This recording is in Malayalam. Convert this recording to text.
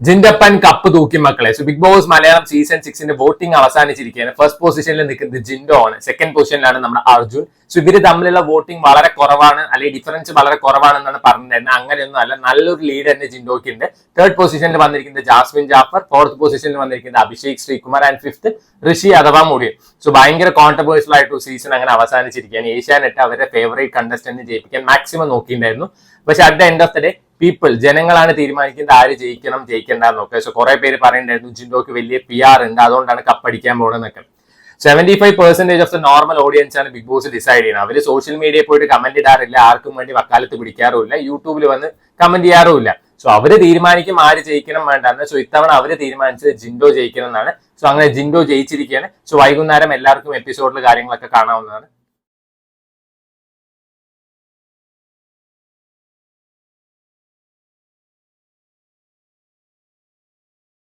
ജിൻഡപ്പൻ കപ്പ് തൂക്കി മക്കളെ. So Big Boss Malayalam season സിക്സിന്റെ voting അവസാനിച്ചിരിക്കുകയാണ്. ഫസ്റ്റ് പൊസിഷനിൽ നിൽക്കുന്നത് ജിൻഡോ ആണ്. സെക്കൻഡ് പൊസിഷനിലാണ് നമ്മുടെ അർജുൻ. സോ ഇവർ തമ്മിലുള്ള വോട്ടിംഗ് വളരെ കുറവാണ്. അല്ലെങ്കിൽ ഡിഫറൻസ് വളരെ കുറവാണെന്നാണ് പറഞ്ഞിരുന്നത്. അങ്ങനെയൊന്നും അല്ല. നല്ലൊരു ലീഡ് തന്നെ ജിൻഡോക്ക് ഉണ്ട് തേർഡ് പൊസിഷനിൽ വന്നിരിക്കുന്നത് ജാസ്മിൻ ജാഫർ. ഫോർത്ത് പൊസിഷനിൽ വന്നിരിക്കുന്നത് അഭിഷേക് ശ്രീകുമാർ. ആൻഡ് ഫിഫ്ത്ത് ഋഷി അഥവാ മുടിയൻ സോ ഭയങ്കര കോൺട്രവേഴ്സ്യൽ ആയിട്ട് സീസൺ അങ്ങനെ അവസാനിച്ചിരിക്കുകയാണ്. ഏഷ്യാനെറ്റ് അവരുടെ ഫേവറേറ്റ് കണ്ടസ്റ്റന്റ് ജയിപ്പിക്കാൻ മാക്സിമം നോക്കിയിട്ടുണ്ടായിരുന്നു. പക്ഷെ at the end of the day people ജനങ്ങളാണ് തീരുമാനിക്കുന്നത് ആര് ജയിക്കണം ജയിക്കേണ്ട എന്നൊക്കെ സോ കുറെ പേര് പറയുന്നുണ്ടായിരുന്നു ജിൻഡോക്ക് വലിയ പി ആർ ഉണ്ട് അതുകൊണ്ടാണ് കപ്പടിക്കാൻ പോകണമെന്നൊക്കെ seventy five percentage of the normal audience ആണ് ബിഗ് ബോസ് ഡിസൈഡ് ചെയ്യുന്നത്. അവർ സോഷ്യൽ മീഡിയയിൽ പോയിട്ട് കമന്റ് ഇടാറില്ല ആർക്കും വേണ്ടി വക്കാലത്ത് പിടിക്കാറുമില്ല യൂട്യൂബിൽ വന്ന് കമന്റ് ചെയ്യാറുമില്ല. സോ അവർ തീരുമാനിക്കും ആര് ജയിക്കണം വേണ്ടെന്ന്. സോ ഇത്തവണ അവർ തീരുമാനിച്ചത് ജിൻഡോ ജയിക്കണം എന്നാണ് സോ അങ്ങനെ ജിൻഡോ ജയിച്ചിരിക്കുകയാണ്. സോ വൈകുന്നേരം എല്ലാവർക്കും എപ്പിസോഡിൽ കാര്യങ്ങളൊക്കെ കാണാവുന്നതാണ്.